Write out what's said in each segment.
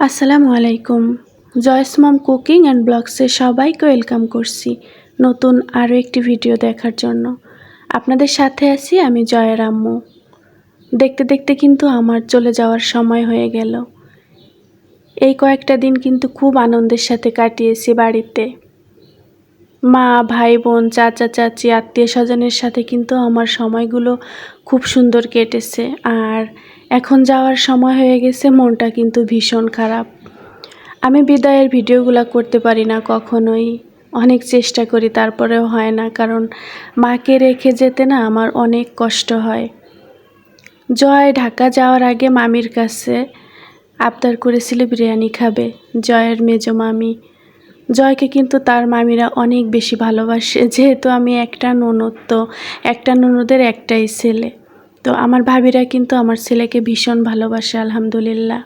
আসসালামু আলাইকুম। Joys mom cooking and ব্লগসে সবাইকে ওয়েলকাম করছি নতুন আরও একটি ভিডিও দেখার জন্য। আপনাদের সাথে আছি আমি জয়ের আম্মু। দেখতে দেখতে কিন্তু আমার চলে যাওয়ার সময় হয়ে গেল। এই কয়েকটা দিন কিন্তু খুব আনন্দের সাথে কাটিয়েছি বাড়িতে। মা, ভাই, বোন, চাচা, চাচি, আত্মীয় স্বজনের সাথে কিন্তু আমার সময়গুলো খুব সুন্দর কেটেছে। আর এখন যাওয়ার সময় হয়ে গেছে, মনটা কিন্তু ভীষণ খারাপ। আমি বিদায়ের ভিডিওগুলো করতে পারি না কখনোই। অনেক চেষ্টা করি, তারপরেও হয় না, কারণ মাকে রেখে যেতে না আমার অনেক কষ্ট হয়। জয়, ঢাকা যাওয়ার আগে মামির কাছে আবদার করেছিল বিরিয়ানি খাবে, জয়ের মেজো মামি। জয়কে কিন্তু তার মামিরা অনেক বেশি ভালোবাসে, যেহেতু আমি একটা ননদ, তো একটা ননদের একটাই ছেলে। তো আমার ভাবিরা কিন্তু আমার ছেলেকে ভীষণ ভালোবাসে, আলহামদুলিল্লাহ।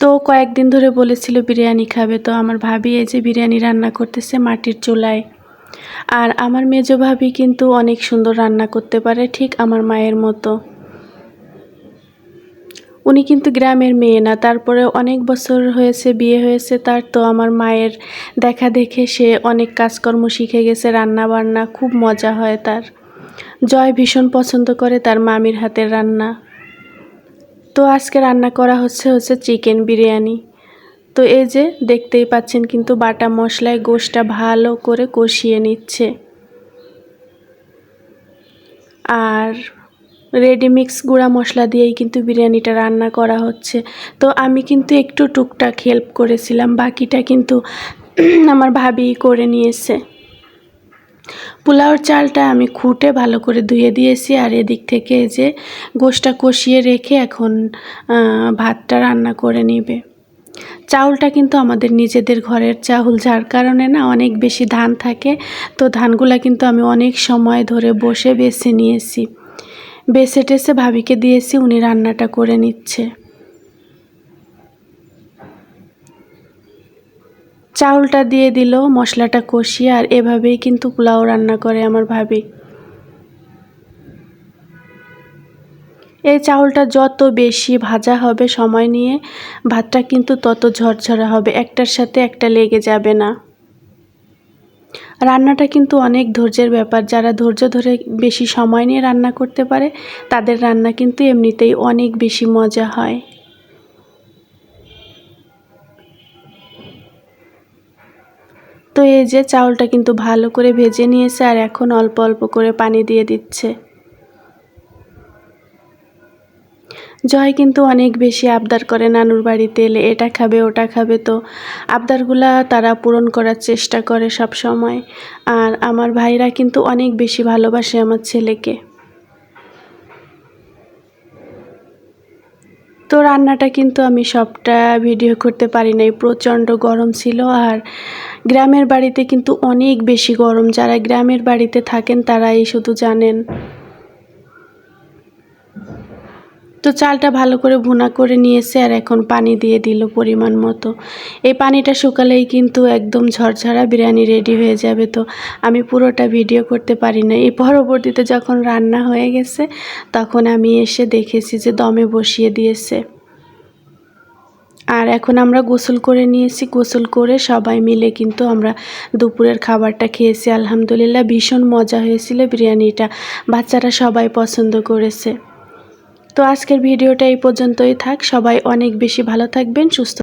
তো কয়েকদিন ধরে বলেছিল বিরিয়ানি খাবে, তো আমার ভাবি এই যে বিরিয়ানি রান্না করতেছে মাটির চুলায়। আর আমার মেজো ভাবি কিন্তু অনেক সুন্দর রান্না করতে পারে, ঠিক আমার মায়ের মতো। উনি কিন্তু গ্রামের মেয়ে না তারপরে অনেক বছর হয়েছে, বিয়ে হয়েছে তার, তো আমার মায়ের দেখা দেখে সে অনেক কাজকর্ম শিখে গেছে রান্না বান্না খুব মজা হয় তার। জয় ভীষণ পছন্দ করে তার মামির হাতের রান্না। তো আজকে রান্না করা হচ্ছে হচ্ছে চিকেন বিরিয়ানি। তো এই যে দেখতেই পাচ্ছেন কিন্তু বাটা মশলায় গোশটা ভালো করে কষিয়ে নিচ্ছে। আর রেডিমিক্স গুঁড়া মশলা দিয়েই কিন্তু বিরিয়ানিটা রান্না করা হচ্ছে। তো আমি কিন্তু একটু টুকটাক হেল্প করেছিলাম, বাকিটা কিন্তু আমার ভাবি করে নিয়েছে। পোলাওর চালটা আমি খুঁটে ভালো করে ধুয়ে দিয়েছি, আর এদিক থেকে যে গোশটা কষিয়ে রেখে এখন ভাতটা রান্না করে নিবে। চাউলটা কিন্তু আমাদের নিজেদের ঘরের চাউল, যার কারণে না অনেক বেশি ধান থাকে। তো ধানগুলা কিন্তু আমি অনেক সময় ধরে বসে বেছে নিয়েছি। বেছে টেসে ভাবিকে দিয়েছি, উনি রান্নাটা করে নিচ্ছে। চাউলটা দিয়ে দিল, মশলাটা কষিয়ে, আর এভাবেই কিন্তু পোলাও রান্না করে আমার ভাবি। এই চাউলটা যত বেশি ভাজা হবে সময় নিয়ে, ভাতটা কিন্তু তত ঝরঝরা হবে, একটার সাথে একটা লেগে যাবে না। রান্নাটা কিন্তু অনেক ধৈর্যের ব্যাপার, যারা ধৈর্য ধরে বেশি সময় নিয়ে রান্না করতে পারে, তাদের রান্না কিন্তু এমনিতেই অনেক বেশি মজা হয়। তো এই যে চাউলটা কিন্তু ভালো করে ভেজে নিয়েছে আর এখন অল্প অল্প করে পানি দিয়ে দিচ্ছে। জয় কিন্তু অনেক বেশি আবদার করে নানুর বাড়িতে এলে, এটা খাবে, ওটা খাবে। তো আবদারগুলা তারা পূরণ করার চেষ্টা করে সব সময় আর আমার ভাইরা কিন্তু অনেক বেশি ভালোবাসে আমার ছেলেকে। তো রান্নাটা কিন্তু আমি সবটা ভিডিও করতে পারি নাই। প্রচণ্ড গরম ছিল আর গ্রামের বাড়িতে কিন্তু অনেক বেশি গরম। যারা গ্রামের বাড়িতে থাকেন তারাই শুধু জানেন। তো চালটা ভালো করে ভুনা করে নিয়েছে আর এখন পানি দিয়ে দিল পরিমাণ মতো। এই পানিটা শুকালেই কিন্তু একদম ঝরঝরা বিরিয়ানি রেডি হয়ে যাবে তো আমি পুরোটা ভিডিও করতে পারি না এই পরবর্তীতে যখন রান্না হয়ে গেছে, তখন আমি এসে দেখেছি যে দমে বসিয়ে দিয়েছে। আর এখন আমরা গোসল করে নিয়েছি। গোসল করে সবাই মিলে কিন্তু আমরা দুপুরের খাবারটা খেয়েছি। আলহামদুলিল্লাহ ভীষণ মজা হয়েছিল বিরিয়ানিটা। বাচ্চারা সবাই পছন্দ করেছে। তো আজকের ভিডিওটা এই পর্যন্তই থাক। সবাই অনেক বেশি ভালো থাকবেন সুস্থ